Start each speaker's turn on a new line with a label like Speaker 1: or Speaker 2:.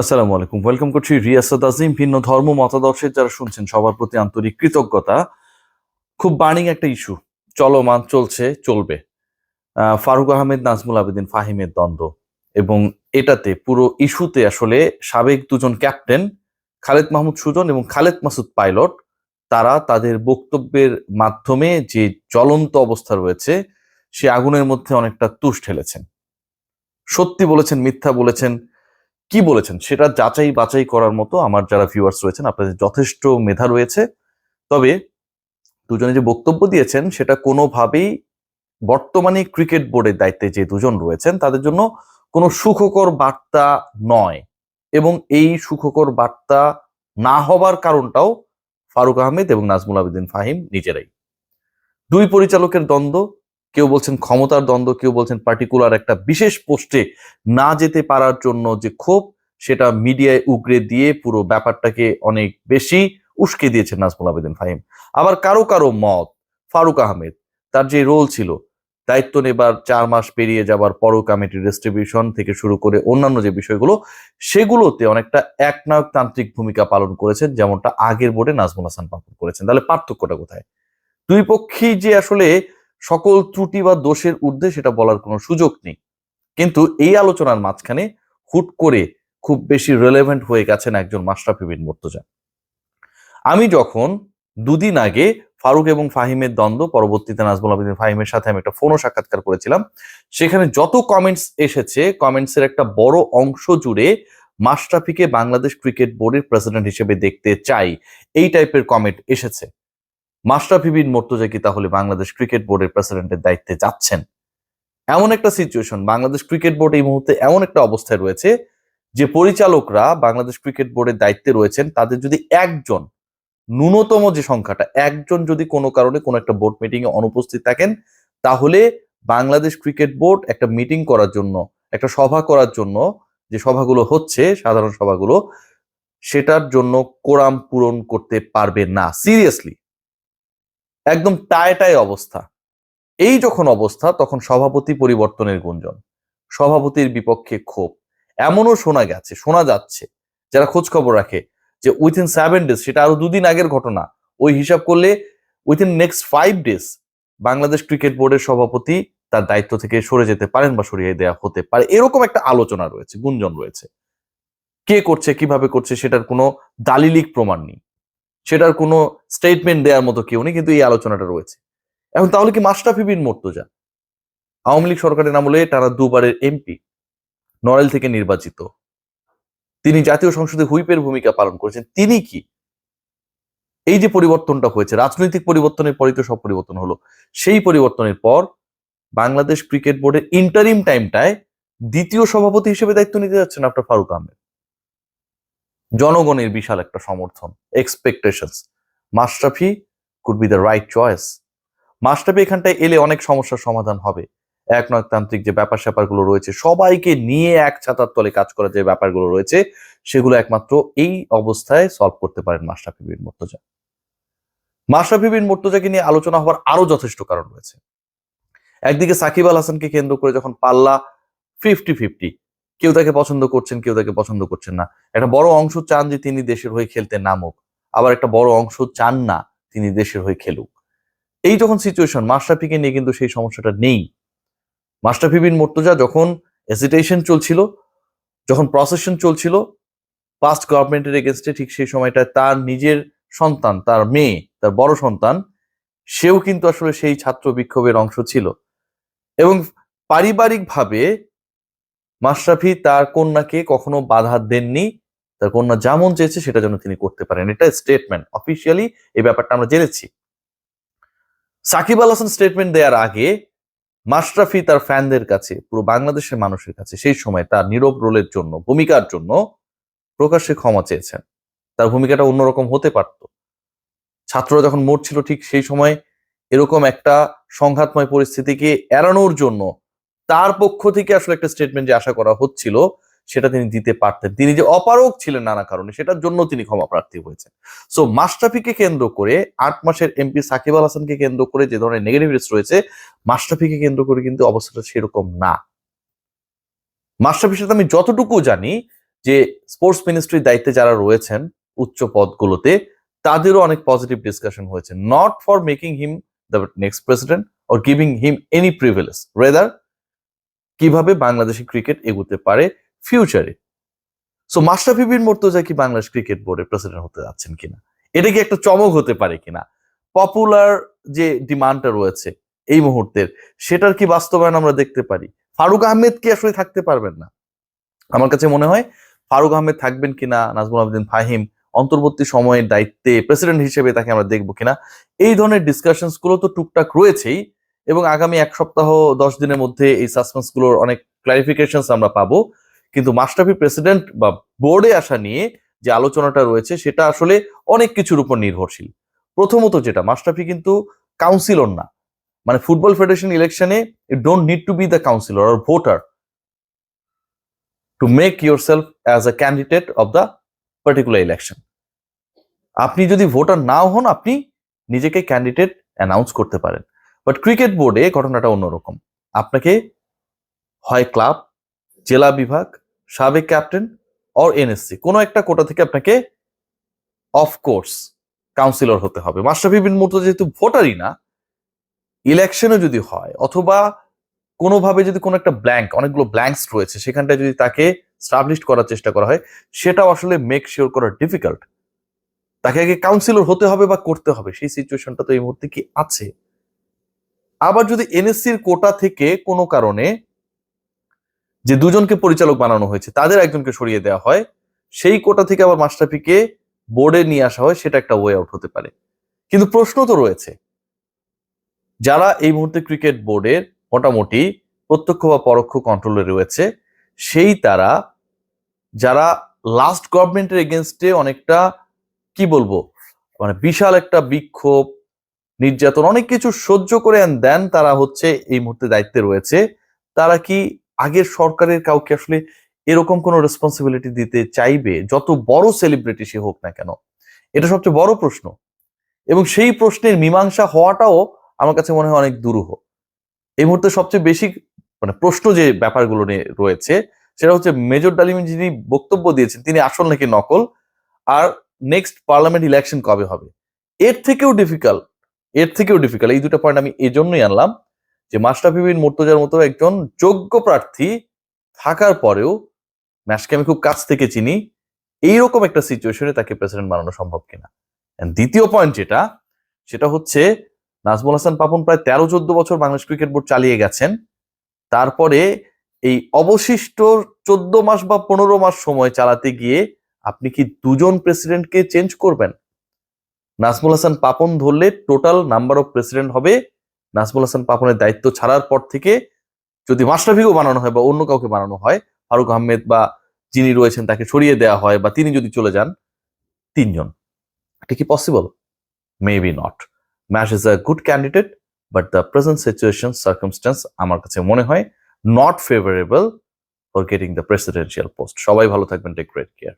Speaker 1: আসসালামু আলাইকুম। ওয়েলকাম করছি রিয়াসাদ আজিম, ভিন্ন ধর্ম, মতাদর্শের যারা শুনছেন, সবার প্রতি আন্তরিক কৃতজ্ঞতা। খুব বার্নিং একটা ইস্যু। চলমান, চলছে, চলবে। ফারুক আহমেদ, নাজমুল আবেদিন, ফাহিমের দ্বন্দ্ব। এবং এটাতে, পুরো ইস্যুতে আসলে সাবেক দুজন ক্যাপ্টেন, খালেদ মাহমুদ সুজন এবং খালেদ মাসুদ পাইলট, তারা তাদের বক্তব্যের মাধ্যমে যে জ্বলন্ত অবস্থা রয়েছে, সে আগুনের মধ্যে অনেকটা তুষ ঠেলেছেন। সত্যি বলেছেন, মিথ্যা বলেছেন কি বলেছেন? সেটা যাচাই বাছাই করার মতো আমার যারা ভিউয়ার্স রয়েছেন, আপনাদের যথেষ্ট মেধা রয়েছে। তবে দুজনে যে বক্তব্য দিয়েছেন, সেটা কোনোভাবেই বর্তমানে ক্রিকেট বোর্ডের দায়িত্বে যে দুজন রয়েছেন, তাদের জন্য কোনো সুখকর বার্তা নয়। এবং এই সুখকর বার্তা না হবার কারণটাও ফারুক আহমেদ এবং নাজমুল আবেদিন ফাহিম নিজেরাই। দুই পরিচালকের দ্বন্দ্ব কেউ বলছেন ক্ষমতার দ্বন্দ্ব, কেউ বলছেন পার্টিকুলার একটা বিশেষ পোস্টে না যেতে পারার জন্য যে ক্ষোভ, সেটা মিডিয়ায় উগরে দিয়ে পুরো ব্যাপারটাকে অনেক বেশি উস্কে দিয়েছেন নাজমুল আবেদিন ফাহিম। আবার কারও কারও মত, ফারুক আহমেদ, তার যে রোল ছিল, দায়িত্ব নেবার চার মাস পেরিয়ে যাবার পরও কমিটির ডিস্ট্রিবিউশন থেকে শুরু করে অন্যান্য যে বিষয়গুলো, সেগুলোতে অনেকটা একনায়ক তান্ত্রিক ভূমিকা পালন করেছেন, যেমনটা আগের বোর্ডে নাজমুল হাসান পাপন করেছেন। তাহলে পার্থক্যটা কোথায়? দুই পক্ষই যে আসলে সকল ত্রুটি বা দোষের ঊর্ধ্বে সেটা বলার কোনো সুযোগ নেই। কিন্তু এই আলোচনার মাঝখানে হুট করে খুব বেশি রেলেভেন্ট হয়ে গেছেন একজন মাশরাফি মুর্তজা। আমি যখন দুদিন আগে ফারুক এবং ফাহিমের দ্বন্দ্ব, পরবর্তীতে নাজমুল আবেদিন ফাহিমের সাথে আমি একটা ফোনও সাক্ষাৎকার করেছিলাম, সেখানে যত কমেন্টস এসেছে কমেন্টসের একটা বড় অংশ জুড়ে মাশরাফিকে বাংলাদেশ ক্রিকেট বোর্ডের প্রেসিডেন্ট হিসেবে দেখতে চাই, এই টাইপের কমেন্ট এসেছে। মাশরাফি বিন মুর্তজা তাহলে বাংলাদেশ ক্রিকেট বোর্ডের প্রেসিডেন্টের দায়িত্বে যাচ্ছেন? এমন একটা সিচুয়েশন বাংলাদেশ ক্রিকেট বোর্ড এই মুহূর্তে এমন একটা অবস্থায় রয়েছে যে পরিচালকরা বাংলাদেশ ক্রিকেট বোর্ডের দায়িত্বে রয়েছেন, তাদের যদি একজন, ন্যূনতম যে সংখ্যাটা, একজন যদি কোনো কারণে কোনো একটা বোর্ড মিটিং এ অনুপস্থিত থাকেন, তাহলে বাংলাদেশ ক্রিকেট বোর্ড একটা মিটিং করার জন্য, একটা সভা করার জন্য যে সভাগুলো হচ্ছে, সাধারণ সভাগুলো, সেটার জন্য কোরাম পূরণ করতে পারবে না। সিরিয়াসলি একদম টায় টায় অবস্থা। এই যখন অবস্থা, তখন সভাপতি পরিবর্তনের গুঞ্জন, সভাপতির বিপক্ষে ক্ষোভ। এমনও শোনা গেছে, শোনা যাচ্ছে, যারা খোঁজ খবর রাখে, যে উইথিন সেভেন ডেজ সেটা আরও দুদিন আগের ঘটনা, ওই হিসাব করলে within next five days Bangladesh cricket বোর্ডের সভাপতি তার দায়িত্ব থেকে সরে যেতে পারেন বা সরিয়ে দেওয়া হতে পারে। এরকম একটা আলোচনা রয়েছে, গুঞ্জন রয়েছে। কে করছে, কীভাবে করছে, সেটার কোনো দালিলিক প্রমাণ নেই। সেটার কোনো স্টেটমেন্ট দেওয়ার মতো কেউ নেই, কিন্তু এই আলোচনাটা রয়েছে। এখন তাহলে কি মাশরাফি বিন মর্তুজা? আওয়ামী লীগ সরকারের আমলে টানা দুবারের এমপি, নড়াইল থেকে নির্বাচিত। তিনি জাতীয় সংসদে হুইপের ভূমিকা পালন করেছেন। তিনি কি? এই যে পরিবর্তনটা হয়েছে, রাজনৈতিক পরিবর্তনের পরই তো সব পরিবর্তন হলো। সেই পরিবর্তনের পর বাংলাদেশ ক্রিকেট বোর্ডের ইন্টারিম টাইমটায় দ্বিতীয় সভাপতি হিসেবে দায়িত্ব নিতে যাচ্ছেন আপনার ফারুক আহমেদ। জনগণের বিশাল একটা সমর্থন expectations Mashrafe could be the right choice Mashrafe এখানটায় এলে অনেক সমস্যার সমাধান হবে। একনায়কতান্ত্রিক যে ব্যাপার স্যাপারগুলো রয়েছে, সবাইকে নিয়ে এক ছাতার তলে কাজ করার যে ব্যাপারগুলো রয়েছে, সেগুলো একমাত্র এই অবস্থায় সলভ করতে পারেন মাশরাফি বিন মুর্তজা। মাশরাফি বিন মুর্তজাকে নিয়ে আলোচনা হওয়ার আরও যথেষ্ট কারণ রয়েছে। একদিকে সাকিব আল হাসানকে কেন্দ্র করে যখন পাল্লা ফিফটি ফিফটি কেউ তাকে পছন্দ করছেন, কেউ তাকে পছন্দ করছেন না। একটা বড় অংশ চান যে তিনি দেশের হয়ে খেলতে নামুক, আবার একটা বড় অংশ চান না তিনি দেশের হয়ে খেলুক। এই যখন সিচুয়েশন মাস্টারফিকে নিয়ে কিন্তু সেই সমস্যাটা নেই। মাশরাফি বিন মুর্তজা যখন এসিটেশন চলছিল, যখন প্রসেশন চলছিল পাস্ট গভর্নমেন্টের এগেনস্টে ঠিক সেই সময়টায় তার নিজের সন্তান, তার মেয়ে, তার বড় সন্তান, সেও কিন্তু আসলে সেই ছাত্র বিক্ষোভের অংশ ছিল। এবং পারিবারিকভাবে মাশরাফি তার কন্যাকে কখনো বাধা দেননি, তার কন্যা যেমন চেয়েছে সেটা যেন তিনি করতে পারেন। এটা স্টেটমেন্ট অফিসিয়ালি এই ব্যাপারটা আমরা জেনেছি। সাকিব আল হাসান স্টেটমেন্ট দেওয়ার আগে মাশরাফি তার ফ্যানদের কাছে, পুরো বাংলাদেশের মানুষের কাছে সেই সময় তার নীরব রোলের জন্য, ভূমিকার জন্য প্রকাশ্যে ক্ষমা চেয়েছেন। তার ভূমিকাটা অন্যরকম হতে পারত। ছাত্ররা যখন মরছিল ঠিক সেই সময় এরকম একটা সংঘাতময় পরিস্থিতিকে এড়ানোর জন্য তার পক্ষ থেকে আসলে একটা স্টেটমেন্ট যে আশা করা হচ্ছিল, সেটা তিনি দিতে পারতেন। তিনি যে অপারক ছিলেন নানা কারণে, সেটার জন্য তিনি ক্ষমা প্রার্থী হয়েছেন। সো মাশরাফিকে কেন্দ্র করে আট মাসের এমপি সাকিব আল হাসানকে কেন্দ্র করে যে ধরনের নেগেটিভিটিস রয়েছে, মাশরাফিকে কেন্দ্র করে কিন্তু অবস্থাটা সেরকম না। মাশরাফির সাথে আমি যতটুকু জানি যে স্পোর্টস মিনিস্ট্রির দায়িত্বে যারা রয়েছেন উচ্চ পদগুলোতে, তাদেরও অনেক পজিটিভ ডিসকাশন হয়েছে। Not for making him the next president or giving him any privilege rather কীভাবে বাংলাদেশি ক্রিকেট এগোতে পারে ফিউচারে সো মাস্টাফি বিন মোর্তজা কি বাংলাদেশ ক্রিকেট বোর্ডের প্রেসিডেন্ট হতে যাচ্ছেন কিনা? এটা কি একটা চমক হতে পারে কিনা? পপুলার যে ডিমান্ডটা রয়েছে এই মুহূর্তের, সেটার কি বাস্তবায়ন আমরা দেখতে পারি? ফারুক আহমেদ কি আসলে থাকতে পারবেন না? আমার কাছে মনে হয় ফারুক আহমেদ থাকবেন কিনা, নাজমুল আবেদিন ফাহিম অন্তর্বর্তী সময়ের দায়িত্বে প্রেসিডেন্ট হিসেবে তাকে আমরা দেখব কিনা? এই ধরনের ডিসকাশনসগুলো তো টুকটাক রয়েছেই। এবং আগামী এক সপ্তাহ দশ দিনের মধ্যে এই সাসপেন্সগুলোর অনেক ক্লারিফিকেশন আমরা পাবো। কিন্তু মাস্টাফি প্রেসিডেন্ট বা বোর্ডে আসা নিয়ে যে আলোচনাটা রয়েছে, সেটা আসলে অনেক কিছুর উপর নির্ভরশীল। প্রথমত যেটা মাস্টাফি কিন্তু কাউন্সিলর না। মানে ফুটবল ফেডারেশন ইলেকশনে don't need to be the councillor or voter to make yourself as a candidate of the particular election আপনি যদি ভোটার নাও হন, আপনি নিজেকে ক্যান্ডিডেট অ্যানাউন্স করতে পারেন। বাট ক্রিকেট বোর্ডে ঘটনাটা অন্যরকম। আপনাকে হয় ক্লাব জেলা বিভাগ, সাবেক ক্যাপ্টেন অর এনএসসি কোনো একটা কোটা থেকে আপনাকে অফকোর্স কাউন্সিলর হতে হবে। মাস্টাফি বিন মুর্তজা যেহেতু ভোটারই না ইলেকশনে যদি হয় অথবা কোনোভাবে যদি কোনো একটা ব্ল্যাঙ্ক অনেকগুলো ব্ল্যাঙ্কস রয়েছে, সেখানটায় যদি তাকে স্টাবলিশ করার চেষ্টা করা হয়, সেটাও আসলে মেক শিওর করা ডিফিকাল্ট তাকে আগে কাউন্সিলর হতে হবে বা করতে হবে। সেই সিচুয়েশনটা তো এই মুহূর্তে কি আছে? আবার যদি এনএসসির কোটা থেকে কোনো কারণে যে দুজনকে পরিচালক বানানো হয়েছে, তাদের একজনকে সরিয়ে দেওয়া হয়, সেই কোটা থেকে আবার মাস্টাফিকে বোর্ডে নিয়ে আসা হয়, সেটা একটা ওয়ে আউট হতে পারে। কিন্তু প্রশ্ন তো রয়েছে, যারা এই মুহূর্তে ক্রিকেট বোর্ডের মোটামুটি প্রত্যক্ষ বা পরোক্ষ কন্ট্রোলে রয়েছে, সেই তারা, যারা লাস্ট গভর্নমেন্টের এগেনস্টে অনেকটা, কি বলব মানে বিশাল একটা বিক্ষোভ নির্যাতন, অনেক কিছু সহ্য করে দেন তারা হচ্ছে এই মুহূর্তে দায়িত্বে রয়েছে। তারা কি আগের সরকারের কাউকে আসলে এরকম কোনো রেসপন্সিবিলিটি দিতে চাইবে? যত বড় সেলিব্রিটি সে হোক না কেন? এটা সবচেয়ে বড় প্রশ্ন। এবং সেই প্রশ্নের মীমাংসা হওয়াটাও আমার কাছে মনে হয় অনেক দুরূহ। এই মুহূর্তে সবচেয়ে বেশি মানে প্রশ্ন যে ব্যাপারগুলো নিয়ে রয়েছে, সেটা হচ্ছে মেজর ডালিম যিনি বক্তব্য দিয়েছেন, তিনি আসল নাকি নকল? আর নেক্সট পার্লামেন্ট ইলেকশন কবে হবে? এর থেকেও ডিফিকাল্ট এর থেকেও ডিফিকাল্ট এই দুটো পয়েন্ট আমি এই জন্যই আনলাম যে মাস্টাফি বিন মুর্তজার মতো একজন যোগ্য প্রার্থী থাকার পরেও ম্যাচকে আমি খুব কাছ থেকে চিনি, এইরকম একটা সিচুয়েশনে তাকে প্রেসিডেন্ট বানানো সম্ভব কিনা। দ্বিতীয় পয়েন্ট যেটা, সেটা হচ্ছে নাজমুল হাসান পাপন প্রায় তেরো, চোদ্দ বছর বাংলাদেশ ক্রিকেট বোর্ড চালিয়ে গেছেন। তারপরে এই অবশিষ্ট চোদ্দ মাস বা পনেরো মাস সময় চালাতে গিয়ে আপনি কি দুজন প্রেসিডেন্টকে চেঞ্জ করবেন? নাজমুল হাসান পাপন ধরলে টোটাল নাম্বার অফ প্রেসিডেন্ট হবে। নাজমুল হাসান পাপনের দায়িত্ব ছাড়ার পর থেকে যদি মাস্টাফিকেও বানানো হয় বা অন্য কাউকে বানানো হয়, ফারুক আহমেদ বা যিনি রয়েছেন তাকে সরিয়ে দেওয়া হয় বা তিনি যদি চলে যান, তিনজন। এটা কি possible maybe not Mash is a good candidate but the present situation circumstance আমার কাছে মনে হয় not favourable for getting the presidential post সবাই ভালো থাকবেন টেক গ্রেট কেয়ার